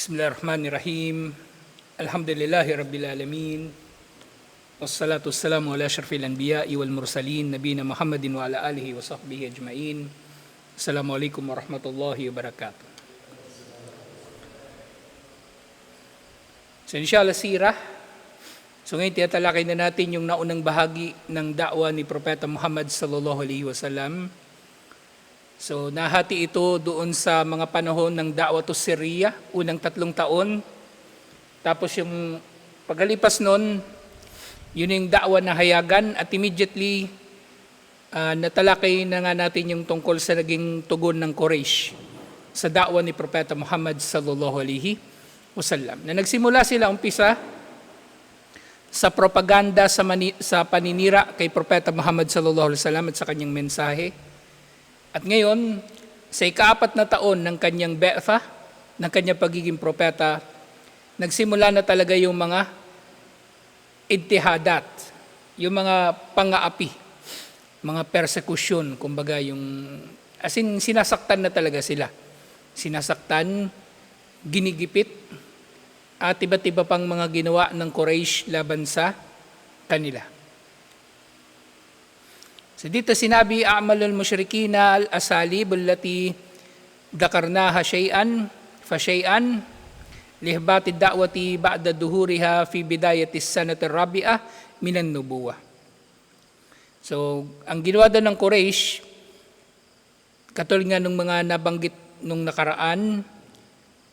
Bismillahirrahmanirrahim. Alhamdulillahi Rabbil Alamin. Wassalatu wassalamu ala syarfil anbiya'i wal mursalin nabina Muhammadin wa ala alihi wa sahbihi ajma'in. Assalamualaikum warahmatullahi wabarakatuh. So inshallah sirah. So ngayon tiyatalakay na natin yung naunang bahagi ng da'wa ni Propeta Muhammad sallallahu alaihi wasallam. So nahati ito doon sa mga panahon ng da'wa to Syria, unang tatlong taon. Tapos yung pagalipas nun, yun yung da'wa na hayagan at immediately ah, natalakay na nga natin yung tungkol sa naging tugon ng Quraysh sa da'wa ni Propeta Muhammad sallallahu alaihi wasallam. Na nagsimula sila umpisa sa propaganda sa, mani, sa paninira kay Propeta Muhammad sallallahu alaihi wasallam at sa kanyang mensahe. At ngayon, sa ikaapat na taon ng kanyang be'tha, ng kanyang pagiging propeta, nagsimula na talaga yung mga intihadat, yung mga pangaapi, mga persecution, kumbaga yung, as in, sinasaktan na talaga sila. Sinasaktan, ginigipit, at iba't iba pang mga ginawa ng Quraysh laban sa kanila. So dito sinabi, A'malul musyrikina al-asalib allati dakarnaha shay'an fa shay'an lihbati da'wati ba'da duhuriha fi bidayati sanati rabi'ah minan nubuwah. So, ang ginawa doon ng Quraysh, katulad nga nung mga nabanggit nung nakaraan,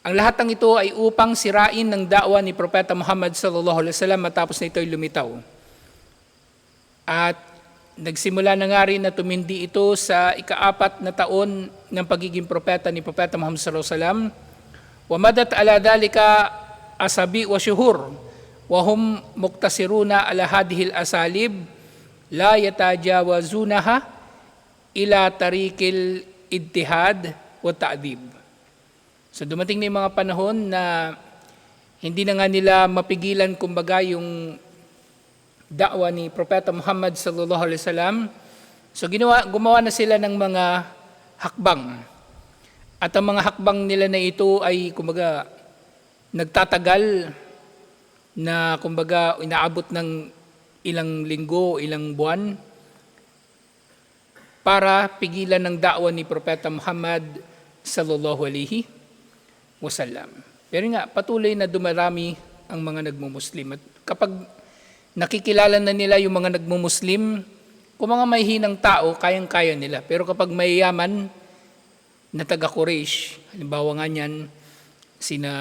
ang lahat ng ito ay upang sirain ng da'wa ni Propeta Muhammad sallallahu alaihi wasallam matapos na ito'y lumitaw. At nagsimula na nga rin na tumindi ito sa ikaapat na taon ng pagiging propeta ni Propeta Muhammad sallallahu alaihi wasallam. Wamadat ala dalika asabi wa syuhur wa hum muktasiruna ala hadhil asalib la yatajawazunaha ila tarikil ittihad wa ta'dib. So dumating na yung mga panahon na hindi na nga nila mapigilan kumbaga yung da'wa ni Propeta Muhammad sallallahu alaihi wasallam. So ginawa, gumawa na sila ng mga hakbang. At ang mga hakbang nila na ito ay kumbaga nagtatagal na kumbaga inaabot ng ilang linggo, ilang buwan para pigilan ng da'wa ni Propeta Muhammad sallallahu alaihi wasallam. Pero nga, patuloy na dumarami ang mga nagmumuslim. At kapag nakikilala na nila yung mga nagmumuslim, kung mga may hinang tao, kayang-kaya nila. Pero kapag mayayaman na taga Quraysh, halimbawa nga niyan, sina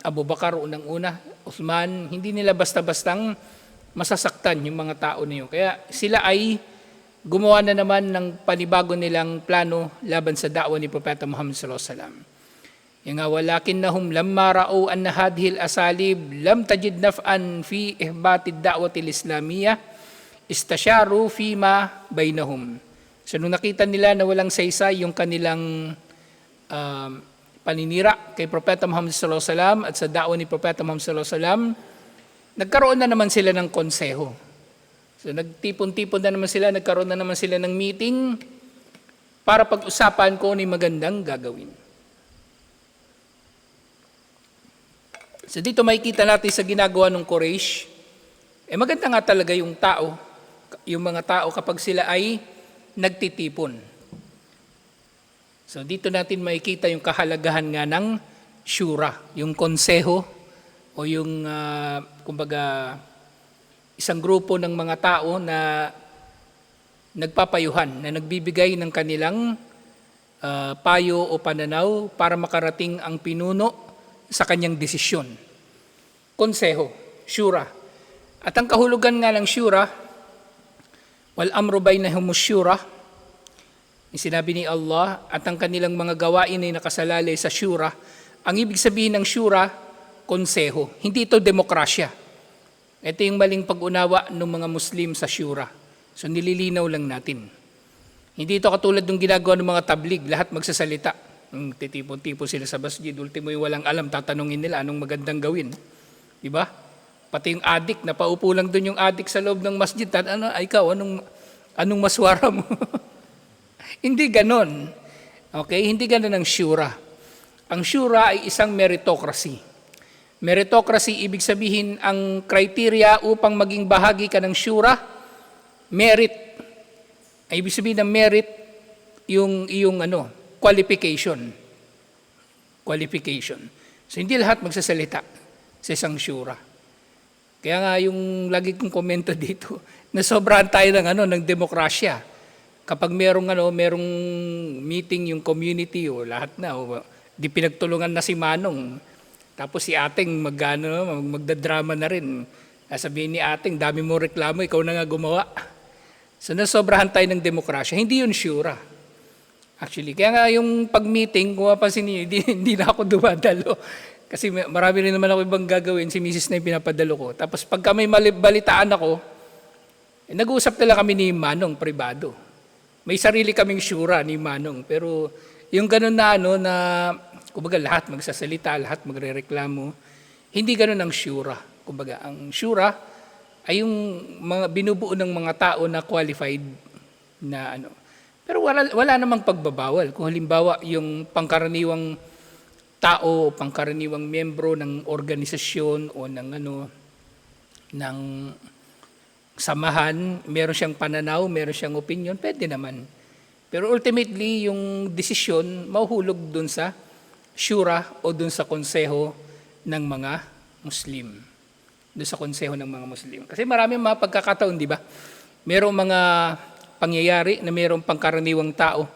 Abu Bakar unang-una, Uthman, hindi nila basta-bastang masasaktan yung mga tao na yun. Kaya sila ay gumawa na naman ng panibago nilang plano laban sa da'wa ni Propeta Muhammad sallallahu alaihi wasallam. Nga, walakinnahum lamma ra'u anna hadhil asalib lam tajid naf'an fi ihbati da'wati islamiyya istasyaru fima bainahum. So nung nakita nila na walang saysay yung kanilang um, paninira kay Propeta Muhammad sallallahu alaihi wasallam at sa da'wa ni Propeta Muhammad sallallahu alaihi wasallam, nagkaroon na naman sila ng konseho. So nagtipon-tipon na naman sila, nagkaroon na naman sila ng meeting para pag-usapan kung ano yung magandang gagawin. So dito makikita natin sa ginagawa ng Quraysh, eh maganda nga talaga yung tao, yung mga tao kapag sila ay nagtitipon. So dito natin makikita yung kahalagahan nga ng shura, yung konseho o yung ah, kumbaga isang grupo ng mga tao na nagpapayuhan, na nagbibigay ng kanilang ah, payo o pananaw para makarating ang pinuno sa kanyang desisyon. Konseho, shura. At ang kahulugan nga ng shura, wal amru bainahum yung sinabi ni Allah, at ang kanilang mga gawain ay nakasalalay sa shura. Ang ibig sabihin ng shura, konseho. Hindi ito demokrasya. Ito yung maling pag-unawa ng mga Muslim sa shura. So nililinaw lang natin. Hindi ito katulad ng ginagawa ng mga tablig, lahat magsasalita. Titipon-tipon sila sa masjid, ultimo yung walang alam, tatanungin nila anong magandang gawin. Di ba? Pati yung adik, napaupo lang doon yung adik sa loob ng masjid. Tan- Ano, ay, ikaw, anong, anong maswara mo? hindi ganon. Okay? Hindi ganon ang shura. Ang shura ay isang meritocracy. Meritocracy, ibig sabihin, ang criteria upang maging bahagi ka ng shura, merit. Ibig sabihin ng merit, yung, yung ano, qualification. Qualification. So hindi lahat magsasalita sa isang shura. Kaya nga yung lagi kong komento dito, na sobrahan tayo ng ano ng demokrasya. Kapag merong ano, merong meeting yung community o lahat na o di pinagtulungan na si Manong. Tapos si Ating mag, magdadrama na rin. Sabihin ni Ating, dami mo reklamo, ikaw na nga gumawa. So nasobrahan tayo ng demokrasya. Hindi yun sure. Actually, kaya nga yung pag-meeting, kung mapansin niyo, hindi, hindi na ako dumadalo. Kasi marami rin naman ako ibang gagawin, si Mrs. na yung pinapadalo ko. Tapos pagka may balitaan ako, eh, nag-uusap na lang kami ni Manong privado. May sarili kaming syura ni Manong. Pero yung ganun na ano na, kumbaga lahat magsasalita, lahat magrereklamo, hindi ganun ang syura. Kumbaga, ang syura ay yung mga binubuo ng mga tao na qualified na ano. Pero wala, wala namang pagbabawal. Kung halimbawa yung pangkaraniwang tao o pangkaraniwang membro ng organisasyon o ng ano ng samahan, meron siyang pananaw, meron siyang opinion, pwede naman. Pero ultimately, yung desisyon mahuhulog dun sa shura o dun sa konseho ng mga Muslim. Dun sa konseho ng mga Muslim. Kasi marami mga pagkakataon, di ba? Merong mga pangyayari na merong pangkaraniwang tao.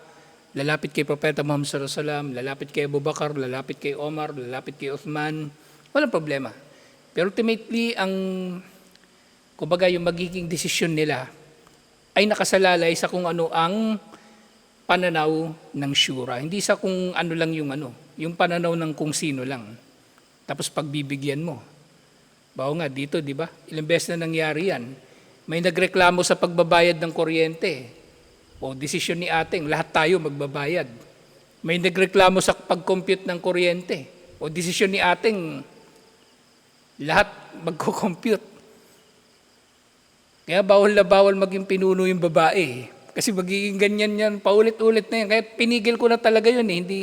Lalapit kay Propeta Muhammad sallallahu alaihi wasallam, lalapit kay Abu Bakar, lalapit kay Omar, lalapit kay Uthman. Walang problema. Pero ultimately, ang kumbaga yung magiging desisyon nila ay nakasalalay sa kung ano ang pananaw ng shura. Hindi sa kung ano lang yung ano, yung pananaw ng kung sino lang. Tapos pagbibigyan mo. Bawo nga dito, di ba? Ilang beses na nangyari yan. May nagreklamo sa pagbabayad ng kuryente. O desisyon ni ating, lahat tayo magbabayad. May nagreklamo sa pag-compute ng kuryente. O desisyon ni ating, lahat magko-compute. Kaya bawal na bawal maging pinuno yung babae. Kasi magiging ganyan yan, paulit-ulit na yan. Kaya pinigil ko na talaga yun eh. Hindi,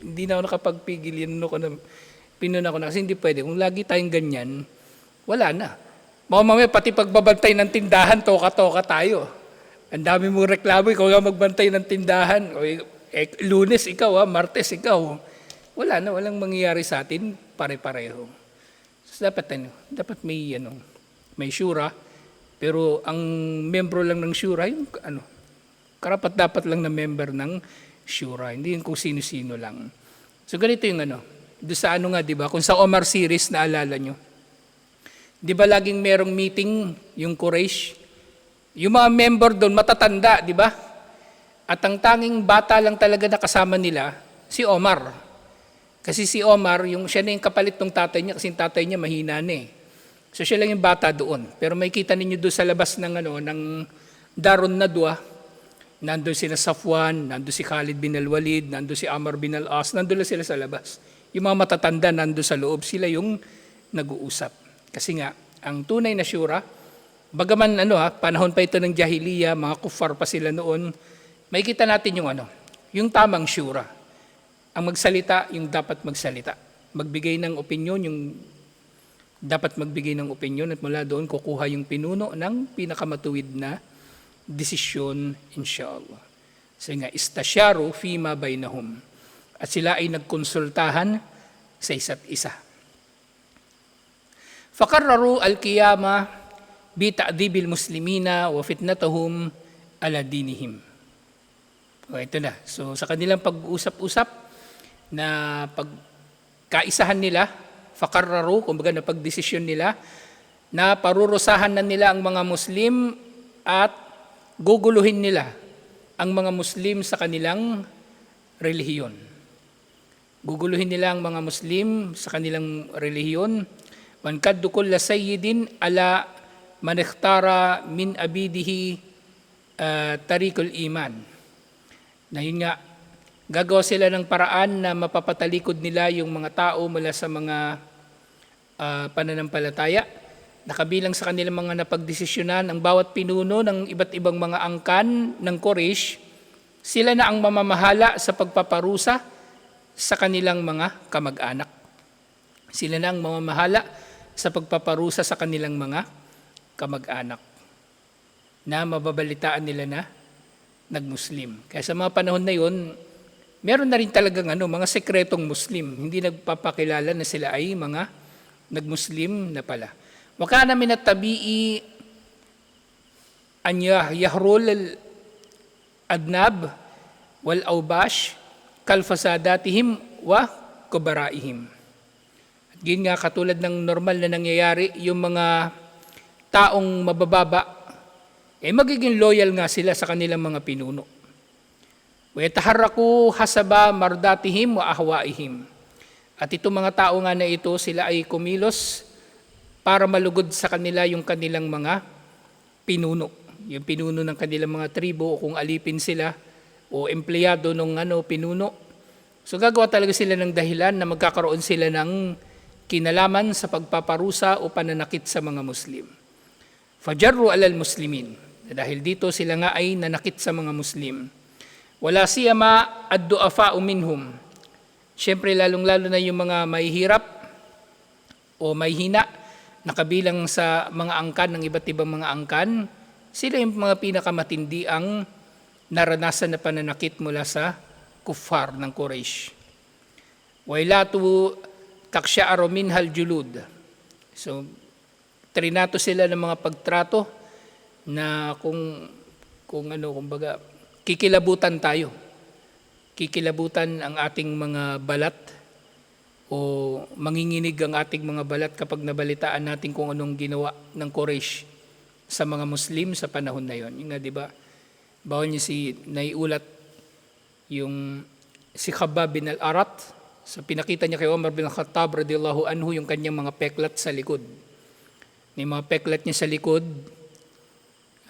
hindi na ako nakapagpigil. Yan ko na, pinuna ko na. Kasi hindi pwede. Kung lagi tayong ganyan, wala na. Mga mamaya, pati pagbabantay ng tindahan, toka-toka tayo. Ang dami mong reklamo, ikaw nga magbantay ng tindahan. O, eh, lunes ikaw, ha, martes ikaw. Wala na, walang mangyayari sa atin, pare-pareho. So, dapat, ano, dapat may, ano, may syura, pero ang membro lang ng syura, yung ano, karapat dapat lang na member ng syura, hindi yung kung sino-sino lang. So ganito yung ano, doon sa ano nga, di ba, kung sa Omar series, naalala nyo, di ba laging merong meeting yung Quraysh? Yung mga member doon, matatanda, di ba? At ang tanging bata lang talaga na kasama nila, si Omar. Kasi si Omar, yung siya na yung kapalit ng tatay niya, kasi yung tatay niya mahina na eh. So siya lang yung bata doon. Pero may kita ninyo doon sa labas ng ano ng Darun Nadwa, nandoon sila Safwan, nandoon si Khalid bin Al-Walid, nandoon si Amr bin Al-As, nandoon lang sila sa labas. Yung mga matatanda nandoon sa loob, sila yung nag-uusap. Kasi nga, ang tunay na syura, bagaman ano ha, panahon pa ito ng jahiliya, mga kuffar pa sila noon, may kita natin yung ano, yung tamang syura. Ang magsalita, yung dapat magsalita. Magbigay ng opinion, yung dapat magbigay ng opinion at mula doon kukuha yung pinuno ng pinakamatuwid na desisyon inshallah. Kasi nga, istasyaru fima bainahum. At sila ay nagkonsultahan sa isa't isa. Bi ta'dibil muslimina wa fitnatahum ala dinihim. O, ito na. So, sa kanilang pag-usap-usap na pagkaisahan nila, fakarraru, kumbaga na pagdesisyon nila, na parurusahan na nila ang mga Muslim at guguluhin nila ang mga Muslim sa kanilang relihiyon. Guguluhin nila ang mga Muslim sa kanilang relihiyon. Kaddu kulla sayyidin ala man ikhtara min abidihi uh, tarikul iman. Na yun nga, gagawa sila ng paraan na mapapatalikod nila yung mga tao mula sa mga ah, pananampalataya. Nakabilang sa kanilang mga napagdesisyonan ang bawat pinuno ng iba't ibang mga angkan ng Quraysh, sila na ang mamamahala sa pagpaparusa sa kanilang mga kamag-anak. Sila na ang mamamahala sa pagpaparusa sa kanilang mga kamag-anak na mababalitaan nila na nagmuslim. Kaya sa mga panahon na yon, meron na rin talagang ano, mga sekretong Muslim. Hindi nagpapakilala na sila ay mga nagmuslim na pala. Wakana min at-tabi'i an yah- yahrul al-adnab wal awbash kal fasadatihim wa kubaraihim. Yun nga, katulad ng normal na nangyayari, yung mga taong mabababa, eh magiging loyal nga sila sa kanilang mga pinuno. Wetaharaku hasaba mardatihim wa ahwaihim. At itong mga tao nga na ito, sila ay kumilos para malugod sa kanila yung kanilang mga pinuno. Yung pinuno ng kanilang mga tribo o kung alipin sila o empleyado ng ano, pinuno. So gagawa talaga sila ng dahilan na magkakaroon sila ng kinalaman sa pagpaparusa o pananakit sa mga Muslim. Fajarru alal muslimin. Dahil dito sila nga ay nanakit sa mga Muslim. Wala siyama ad-du'afa minhum. Siyempre lalong-lalo na yung mga mahihirap o may hina na kabilang sa mga angkan ng iba't ibang mga angkan, sila yung mga pinakamatindi ang naranasan na pananakit mula sa kuffar ng Quraysh. Wailatu taksya'aro minhal julud. So, trinato sila ng mga pagtrato na kung, kung ano, kumbaga, kikilabutan tayo. Kikilabutan ang ating mga balat o manginginig ang ating mga balat kapag nabalitaan natin kung anong ginawa ng Quraysh sa mga Muslim sa panahon na yon. Yung nga, di ba? Bawal niya si, naiulat yung si Khabbab bin al-Arat sa pinakita niya kay Omar bin Khattab radiyallahu anhu yung kanyang mga peklat sa likod. May mga peklat niya sa likod,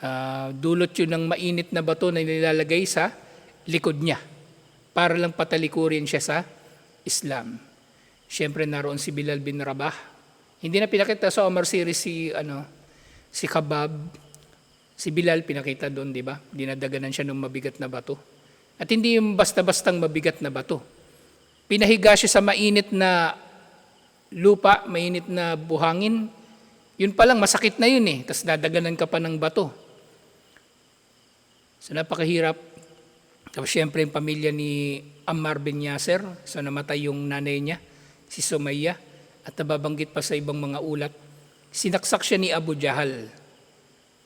ah, dulot yun ng mainit na bato na nilalagay sa likod niya para lang patalikurin siya sa Islam. Siyempre naroon si Bilal bin Rabah. Hindi na pinakita sa Omar series si ano si Khabab, si Bilal pinakita doon, di ba? Dinadaganan siya ng mabigat na bato. At hindi yung basta-bastang mabigat na bato. Pinahiga siya sa mainit na lupa, mainit na buhangin. Yun pa lang, masakit na yun eh. Tapos dadaganan ka pa ng bato. So napakahirap. Tapos syempre yung pamilya ni Ammar bin Yasser, so namatay yung nanay niya, si Sumayya, at nababanggit pa sa ibang mga ulat. Sinaksak siya ni Abu Jahal,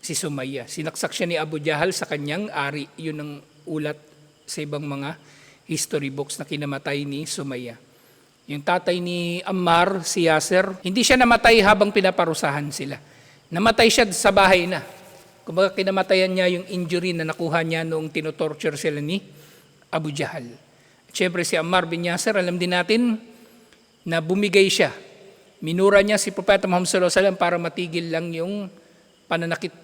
si Sumayya. Sinaksak siya ni Abu Jahal sa kanyang ari. Yun ang ulat sa ibang mga history books na kinamatay ni Sumayya. Yung tatay ni Ammar, si Yasser, hindi siya namatay habang pinaparusahan sila. Namatay siya sa bahay na. Kumbaga kinamatayan niya yung injury na nakuha niya noong tinotorture sila ni Abu Jahal. At syempre si Ammar bin Yasser, alam din natin na bumigay siya. Minura niya si Propeta Muhammad sallallahu alaihi wasallam para matigil lang yung pananakit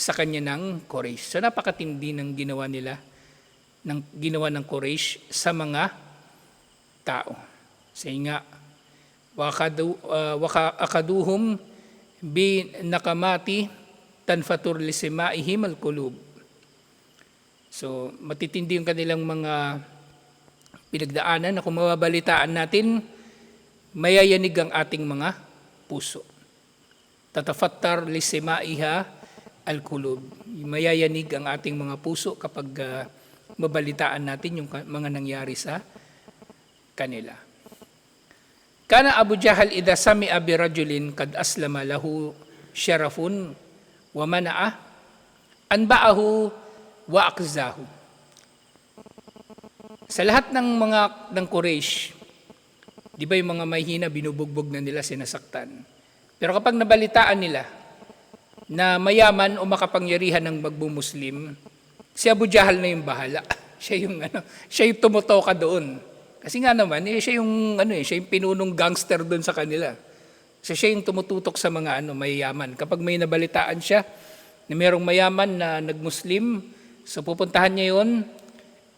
sa kanya ng Quraysh. So napakatindi ng ginawa nila ng ginawa ng Quraysh sa mga tao. Say nga, wakadu, uh, waka bi nakamati tanfatur lisimaihim al-kulub. So, matitindi yung kanilang mga pinagdaanan na kung mababalitaan natin, mayayanig ang ating mga puso. Tatafattar lisimaiha al-kulub. Mayayanig ang ating mga puso kapag uh, mabalitaan natin yung mga nangyari sa kanila. Kana Abu Jahal idha sami'a bi rajulin kad aslama lahu syarafun wa mana'a anba'ahu wa akzahu. Sa lahat ng mga ng Quraysh, di ba yung mga mahina binubugbog na nila sinasaktan. Pero kapag nabalitaan nila na mayaman o makapangyarihan ng magbumuslim, si Abu Jahal na yung bahala. siya yung ano, siya yung tumutoka doon. Kasi nga naman, eh, siya yung ano eh, siya yung pinunong gangster doon sa kanila. Kasi siya yung tumututok sa mga ano, mayayaman. Kapag may nabalitaan siya na mayroong mayaman na nagmuslim, so pupuntahan niya yun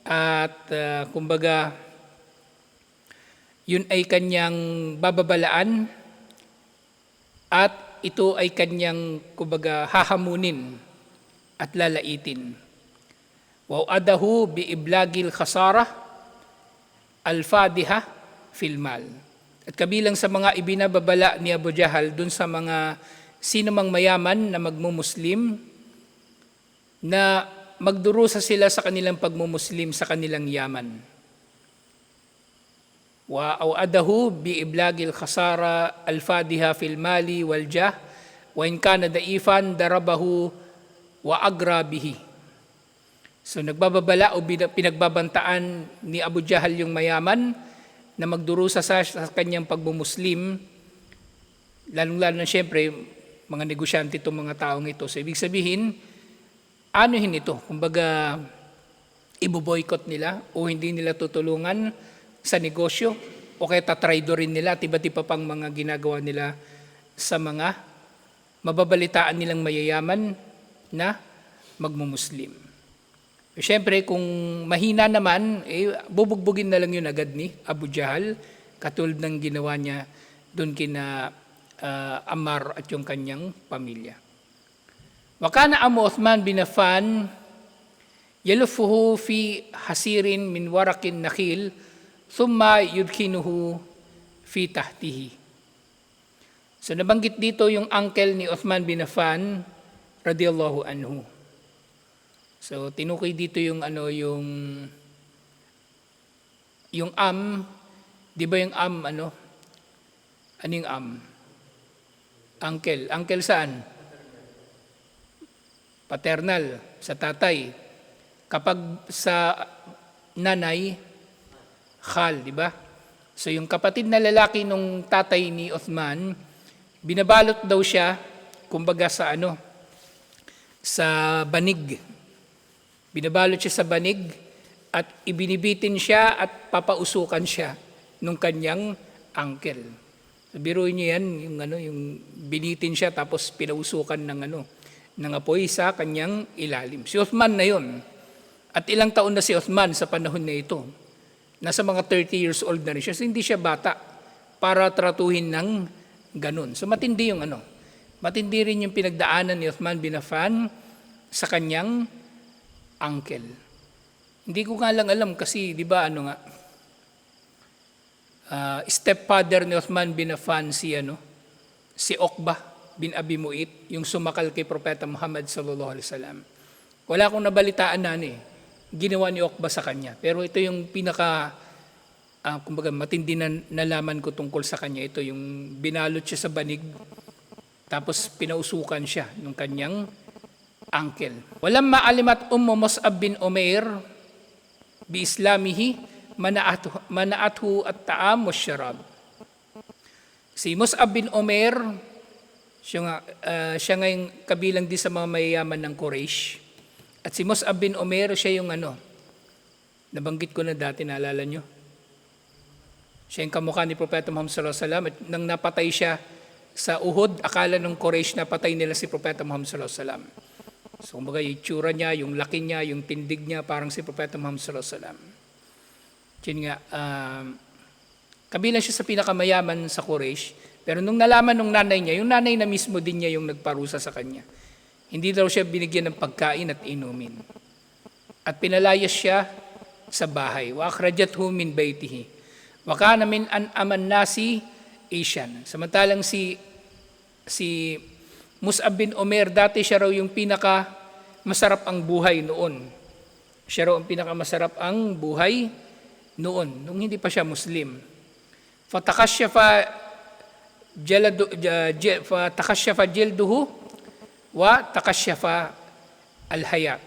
at uh, kumbaga yun ay kanyang bababalaan at ito ay kanyang kumbaga hahamunin at lalaitin. Bi iblagil khasara al-fadiha fil mal. At kabilang sa mga ibinababala ni Abu Jahal dun sa mga sino mang mayaman na magmumuslim na magdurusa sila sa kanilang pagmumuslim sa kanilang yaman. Wa awadahu bi iblagil khasara al-fadiha fil mali wal jah wa in kana daifan darabahu wa agra bihi. So nagbababala o pinagbabantaan ni Abu Jahal yung mayaman na magdurusa sa, sa kanyang pagmumuslim, lalong-lalo na siyempre, mga negosyante itong mga taong ito. So ibig sabihin, anuhin ito? Kumbaga, iboboykot nila o hindi nila tutulungan sa negosyo o kaya tatraidorin nila at iba't iba pang mga ginagawa nila sa mga mababalitaan nilang mayayaman na magmumuslim. Siyempre, kung mahina naman, eh, bubugbugin na lang yun agad ni Abu Jahal, katulad ng ginawa niya doon kina ah, Ammar at yung kanyang pamilya. Wakana Amu Uthman bin Affan yalufuhu fi hasirin min warakin nakhil thumma yudkhinuhu fi tahtihi. So nabanggit dito yung uncle ni Uthman bin Affan radiyallahu anhu. So tinukoy dito yung ano yung yung am, 'di ba yung am ano? Yung am? Uncle. Uncle saan? Paternal sa tatay. Kapag sa nanay, khal, di ba? So yung kapatid na lalaki nung tatay ni Uthman, binabalot daw siya, kumbaga sa ano, sa banig. Binabalot siya sa banig at ibinibitin siya at papausukan siya nung kanyang uncle. So, biruin niyo yan, yung, ano, yung binitin siya tapos pinausukan ng, ano, ng apoy sa kanyang ilalim. Si Uthman na yon. At ilang taon na si Uthman sa panahon na ito. Nasa mga 30 years old na rin siya. So, hindi siya bata para tratuhin ng ganun. So matindi yung ano. Matindi rin yung pinagdaanan ni Uthman bin Affan sa kanyang uncle. Hindi ko nga lang alam kasi, di ba, ano nga, ah, stepfather ni Uthman bin Affan si, ano, si Okba bin Abi Mu'it, yung sumakal kay Propeta Muhammad sallallahu alaihi wasallam. Wala akong nabalitaan na ano eh, ginawa ni Okba sa kanya. Pero ito yung pinaka, ah, kumbaga matindi na nalaman ko tungkol sa kanya. Ito yung binalot siya sa banig, tapos pinausukan siya ng kanyang uncle. Walang maalimat ummo Mus'ab bin Umair bi islamihi manaathu, manaathu at taam wa syarab. Si Mus'ab bin Umair, siya nga, ah, siya nga yung kabilang din sa mga mayayaman ng Quraysh. At si Mus'ab bin Umair, siya yung ano, nabanggit ko na dati, naalala nyo? Siya yung kamukha ni Propeta Muhammad sallallahu alaihi wasallam. At nang napatay siya sa Uhud, akala ng Quraysh na patay nila si Propeta Muhammad sallallahu alaihi wasallam. So, kumbaga, yung tsura niya, yung laki niya, yung tindig niya, parang si Propeta Muhammad sallallahu alaihi wasallam. Yun nga, um, kabilang siya sa pinakamayaman sa Quraysh. Pero nung nalaman ng nanay niya, yung nanay na mismo din niya yung nagparusa sa kanya. Hindi daw siya binigyan ng pagkain at inumin. At pinalayas siya sa bahay. Wa akhrajathu min baytihi. Wa kana min an aman nasi Asian. Samantalang si si Mus'ab bin Umair, dati siya raw yung pinaka masarap ang buhay noon. Siya raw ang pinaka masarap ang buhay noon, nung hindi pa siya Muslim. Fatakasyafa jaladu, fatakasyafa jilduhu wa takasyafa alhayat.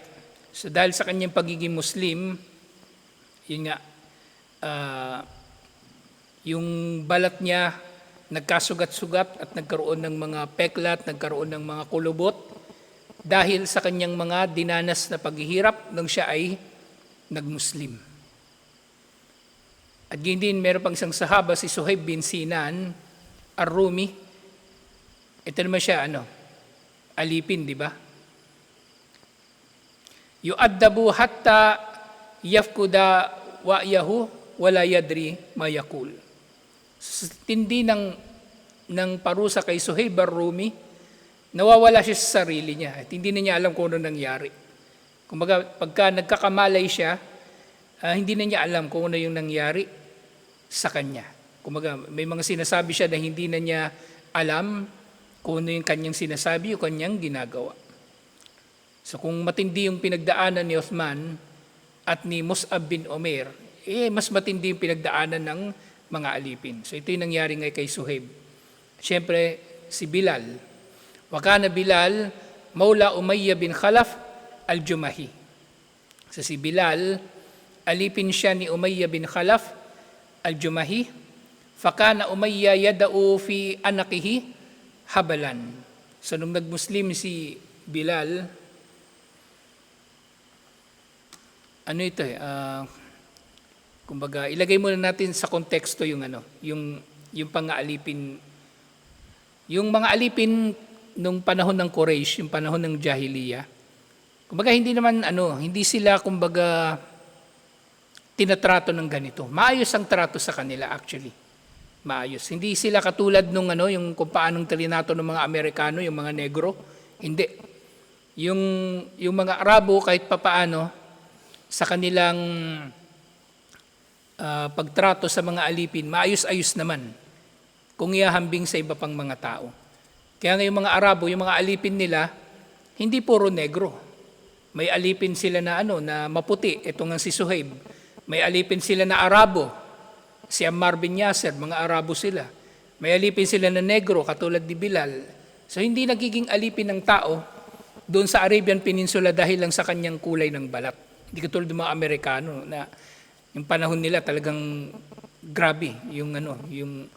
So dahil sa kanyang pagiging Muslim, yun nga, ah, yung balat niya nagkasugat-sugat at nagkaroon ng mga peklat, nagkaroon ng mga kulubot dahil sa kanyang mga dinanas na paghihirap nang siya ay nagmuslim. At yun din, meron pang isang sahaba, si Suhaib bin Sinan, Ar-Rumi. Ito naman siya, ano, alipin, di ba? Yu'addabu hatta yafkuda wa'yahu wala yadri ma yakul. Sa tindi ng, ng parusa kay Suhaib Ar-Rumi, nawawala siya sa sarili niya at hindi na niya alam kung ano nangyari. Kumbaga, pagka nagkakamalay siya, ah, hindi na niya alam kung ano yung nangyari sa kanya. Kumaga, may mga sinasabi siya na hindi na niya alam kung ano yung kanyang sinasabi o kanyang ginagawa. So kung matindi yung pinagdaanan ni Uthman at ni Mus'ab bin Omer, eh mas matindi yung pinagdaanan ng mga alipin. So ito yung nangyari ngay kay Suhaib. Siyempre, si Bilal. Wakana Bilal, Maula Umayya bin Khalaf al-Jumahi. So si Bilal, alipin siya ni Umayya bin Khalaf al-Jumahi. Fakana Umayya yada'u fi anakihi habalan. So nung nagmuslim si Bilal, ano ito eh, ah, kumbaga, ilagay muna natin sa konteksto yung ano, yung, yung pang-aalipin, yung mga alipin nung panahon ng Quraysh, yung panahon ng Jahiliya, kumbaga hindi naman ano, hindi sila kumbaga tinatrato ng ganito. Maayos ang trato sa kanila actually. Maayos. Hindi sila katulad nung ano, yung kung paanong trinato ng mga Amerikano, yung mga negro. Hindi. Yung, yung mga Arabo kahit papaano, sa kanilang ah, pagtrato sa mga alipin, maayos-ayos naman kung iahambing sa iba pang mga tao. Kaya nga mga Arabo, yung mga alipin nila, hindi puro negro. May alipin sila na ano, na maputi, ito nga si Suhaib. May alipin sila na Arabo, si Ammar bin Yasser, mga Arabo sila. May alipin sila na negro, katulad ni Bilal. So hindi nagiging alipin ng tao doon sa Arabian Peninsula dahil lang sa kanyang kulay ng balat. Hindi katulad ng mga Amerikano na yung panahon nila talagang grabe yung ano, yung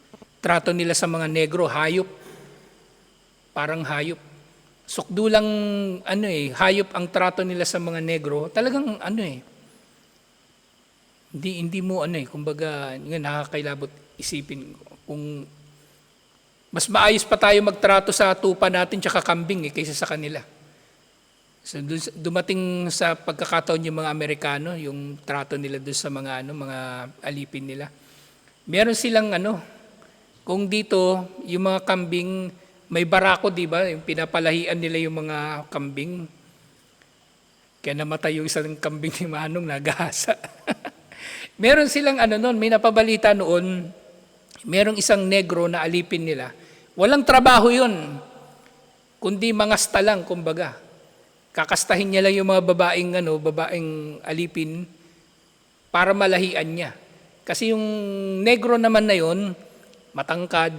trato nila sa mga negro, hayop. Parang hayop. Sukdo lang ano eh, hayop ang trato nila sa mga negro. Talagang ano eh. Hindi hindi mo ano eh, kumbaga, nga nakakailabot isipin kung mas maayos pa tayo magtrato sa tupa natin tsaka kambing eh, kaysa sa kanila. So dumating sa pagkakataon yung mga Amerikano, yung trato nila doon sa mga ano, mga alipin nila. Meron silang ano, kung dito yung mga kambing may barako, di ba? Yung pinapalahian nila yung mga kambing. Kaya namatay yung isang kambing ni Manong nagahasa. Meron silang ano noon, may napabalita noon, merong isang negro na alipin nila. Walang trabaho yun, kundi mangasta lang, kumbaga. Kakastahin niya lang yung mga babaeng, ano, babaeng alipin para malahian niya. Kasi yung negro naman na yon, matangkad,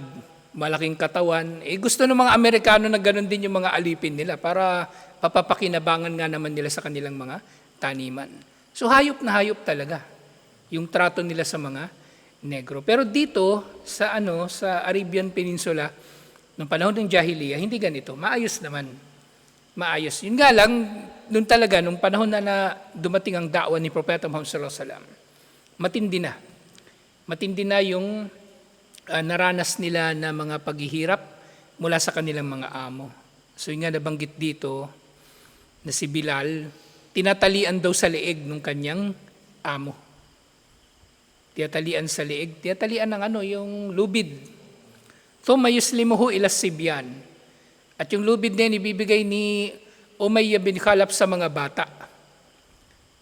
malaking katawan. Eh gusto ng mga Amerikano na ganun din yung mga alipin nila para papapakinabangan nga naman nila sa kanilang mga taniman. So hayop na hayop talaga yung trato nila sa mga negro. Pero dito sa ano sa Arabian Peninsula noong panahon ng Jahiliya, hindi ganito. Maayos naman. Maayos. Yun nga lang, noon talaga, nung panahon na, na dumating ang da'wa ni Propeta Muhammad sallallahu alaihi wasallam, matindi na. Matindi na yung ah, naranas nila na mga paghihirap mula sa kanilang mga amo. So yung nga nabanggit dito na si Bilal, tinatalian daw sa leeg ng kanyang amo. Tinatalian sa leeg, tinatalian ng ano, yung lubid. Thumma yuslimuhu ila sibyan. At yung lubid na yun, ibibigay ni Umayya bin Khalaf sa mga bata.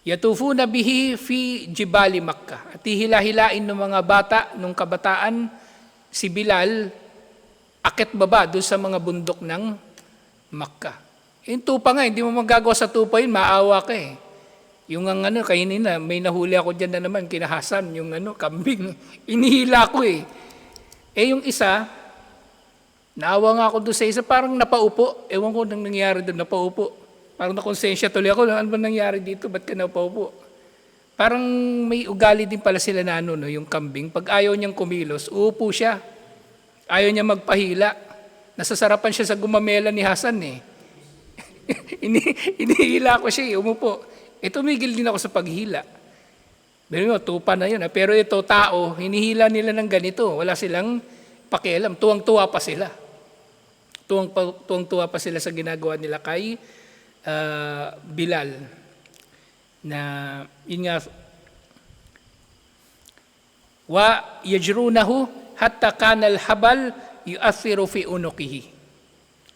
Yatufuna bihi fi jibali Makkah. At hihila-hilain ng mga bata, nung kabataan, si Bilal, akit baba doon sa mga bundok ng Makkah. Yung tupa nga, hindi mo magagawa sa tupa yun, maawa ka eh. Yung ang ano, kainina, may nahuli ako dyan na naman, kinahasan, yung ano, kambing. Inihila ko eh. Eh yung isa, naawa nga ako doon sa isa, parang napaupo. Ewan ko nang nangyari doon, napaupo. Parang nakonsensya tuloy ako, ano ba nangyari dito, ba't ka napaupo? Parang may ugali din pala sila na ano, no, yung kambing. Pag ayaw niyang kumilos, uupo siya. Ayaw niya magpahila. Nasasarapan siya sa gumamela ni Hasan eh. Ini, inihila ko siya, eh, umupo. E tumigil din ako sa paghila. Pero mo, tupa na yun. ah. Pero ito, tao, hinihila nila ng ganito. Wala silang pakialam. Tuwang-tuwa pa sila. Tuwang, tuwang-tuwa pa sila sa ginagawa nila kay ah, Bilal. Na, yun nga, wa yajrunahu hatta kana al-habal yu'athiru fi unukihi.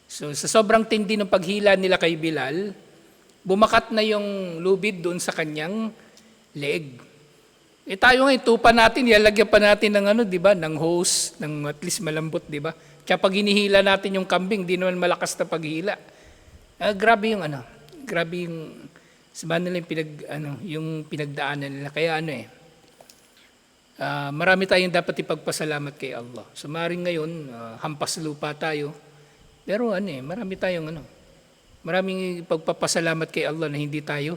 So sa sobrang tindi ng paghila nila kay Bilal, bumakat na yung lubid doon sa kanyang leeg. Eh tayo ngayon, tupa natin, ilalagyan pa natin ng ano, di ba, ng hose, ng at least malambot, di ba? Kaya pag hinihila natin yung kambing, di naman malakas na paghila. Ah, grabe yung ano, grabe yung, sabahan nila yung, pinag, ano, yung pinagdaanan nila. Kaya ano eh, ah, marami tayong dapat ipagpasalamat kay Allah. So maring ngayon, ah, hampas lupa tayo. Pero ano eh, marami tayong ano, maraming ipagpapasalamat kay Allah na hindi tayo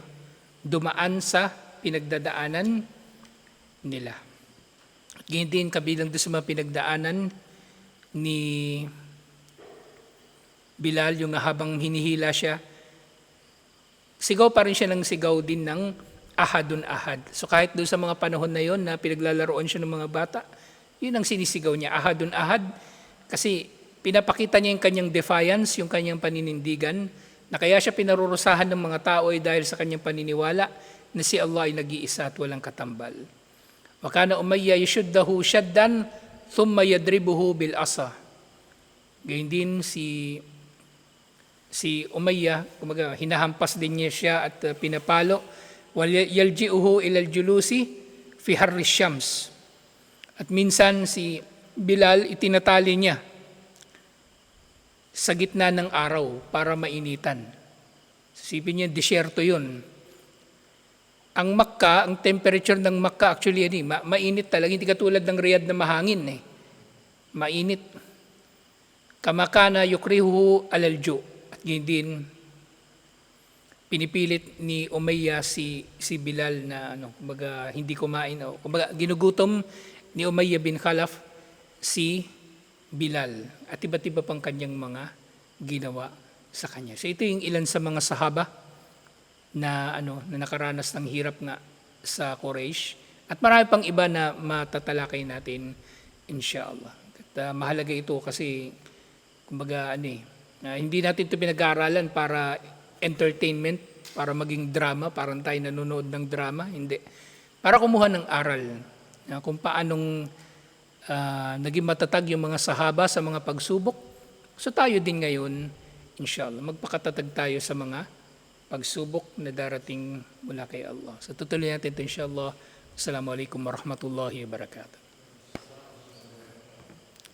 dumaan sa pinagdadaanan nila. Ganyan din kabilang doon sa mga pinagdaanan ni Bilal, yung habang hinihila siya, sigaw pa rin siya ng sigaw din ng ahadun ahad. So kahit doon sa mga panahon na yon na pinaglalaroan siya ng mga bata, yun ang sinisigaw niya, ahadun ahad. Kasi pinapakita niya yung kanyang defiance, yung kanyang paninindigan, na kaya siya pinarurusahan ng mga tao ay dahil sa kanyang paniniwala na si Allah ay nag-iisa at walang katambal. Wakana umayya yashuddahu shaddan thumma yadribuhu bil asa. Gayun din si si Umayya, kumaga, hinahampas din niya siya at uh, pinapalo. Wal yalji'uhu ilal julusi fi harri syams. At minsan si Bilal itinatali niya sa gitna ng araw para mainitan. Sipin niya, disyerto yun. Ang Makka, ang temperature ng Makka actually yan, eh, ma- mainit talaga. Hindi katulad ng Riyadh na mahangin. Eh. Mainit. Kamakana yukrihu alalju. At yun din, pinipilit ni Umayya si, si Bilal na ano, kumbaga, hindi kumain. O, kumbaga, ginugutom ni Umayya bin Khalaf si Bilal at iba't iba pang kanyang mga ginawa sa kanya. So ito yung ilan sa mga sahaba na ano na nakaranas ng hirap nga sa Quraysh at marami pang iba na matatalakay natin inshallah. At uh, mahalaga ito kasi kumbaga ano eh, uh, hindi natin ito pinag-aaralan para entertainment, para maging drama, parang tayo nanonood ng drama, hindi. Para kumuha ng aral uh, kung paanong uh, naging matatag yung mga sahaba sa mga pagsubok. So tayo din ngayon, inshallah, magpakatatag tayo sa mga pagsubok na darating mula kay Allah. So tutuloy natin ito inshallah. Assalamualaikum warahmatullahi wabarakatuh.